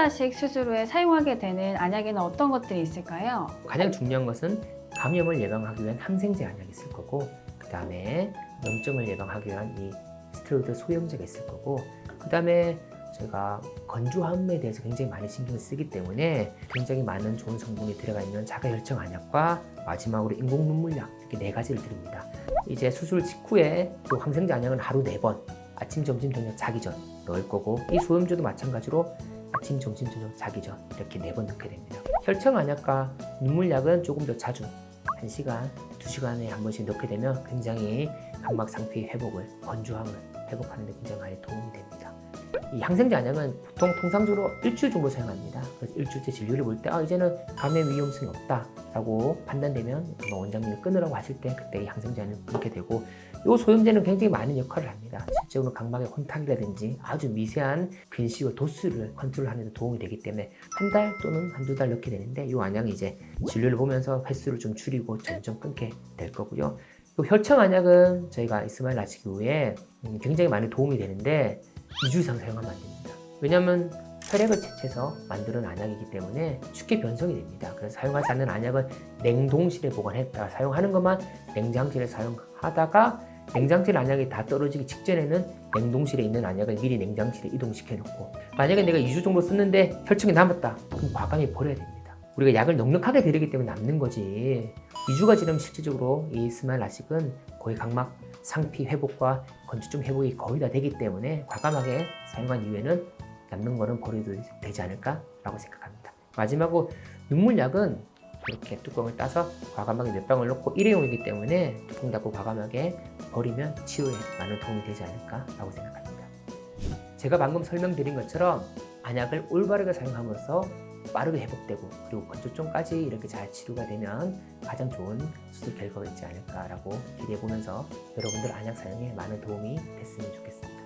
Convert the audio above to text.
스마일라식 수술 후에 사용하게 되는 안약에는 어떤 것들이 있을까요? 가장 중요한 것은 감염을 예방하기 위한 항생제 안약이 있을 거고 그 다음에 염증을 예방하기 위한 이 스테로이드 소염제가 있을 거고 그 다음에 저희가 건조함에 대해서 굉장히 많이 신경을 쓰기 때문에 굉장히 많은 좋은 성분이 들어가 있는 자가혈청 안약과 마지막으로 인공 눈물약 이렇게 네 가지를 드립니다. 이제 수술 직후에 또 항생제 안약은 하루 네 번 아침, 점심, 저녁 자기 전 넣을 거고 이 소염제도 마찬가지로 아침, 점심, 저녁 자기 전 이렇게 네 번 넣게 됩니다. 혈청 안약과 눈물약은 조금 더 자주 1시간, 2시간에 한 번씩 넣게 되면 굉장히 각막 상태의 회복을, 건조함을 회복하는 데 굉장히 많이 도움이 됩니다. 이 항생제 안약은 보통 통상적으로 일주일 정도 사용합니다. 그래서 일주일째 진료를 볼 때 아, 이제는 감염 위험성이 없다 라고 판단되면 뭐 원장님이 끊으라고 하실 때 그때 이 항생제 안약을 끊게 되고 이 소염제는 굉장히 많은 역할을 합니다. 실제로 각막의 혼탁이라든지 아주 미세한 근식의 도수를 컨트롤하는 데 도움이 되기 때문에 한 달 또는 한두 달 넣게 되는데 이 안약이 이제 진료를 보면서 횟수를 좀 줄이고 점점 끊게 될 거고요. 이 혈청 안약은 저희가 이스마일 나시기 후에 음, 굉장히 많이 도움이 되는데 2주 이상 사용하면 안 됩니다. 왜냐하면 혈액을 채취해서 만드는 안약이기 때문에 쉽게 변성이 됩니다. 그래서 사용하지 않는 안약은 냉동실에 보관했다가 사용하는 것만 냉장실에 사용하다가 냉장실 안약이 다 떨어지기 직전에는 냉동실에 있는 안약을 미리 냉장실에 이동시켜 놓고 만약에 내가 2주 정도 썼는데 혈청이 남았다 그럼 과감히 버려야 됩니다 우리가 약을 넉넉하게 드리기 때문에 남는 거지 2주가 지나면 실질적으로 이 스마일 라식은 거의 각막 상피 회복과 건조증 회복이 거의 다 되기 때문에 과감하게 사용한 이후에는 남는 거는 버려도 되지 않을까라고 생각합니다 마지막으로 눈물약은 이렇게 뚜껑을 따서 과감하게 몇 방울 넣고 일회용이기 때문에 뚜껑 닫고 과감하게 버리면 치료에 많은 도움이 되지 않을까라고 생각합니다. 제가 방금 설명드린 것처럼 안약을 올바르게 사용함으로써 빠르게 회복되고 그리고 건조증까지 이렇게 잘 치료가 되면 가장 좋은 수술 결과가 있지 않을까라고 기대해 보면서 여러분들 안약 사용에 많은 도움이 됐으면 좋겠습니다.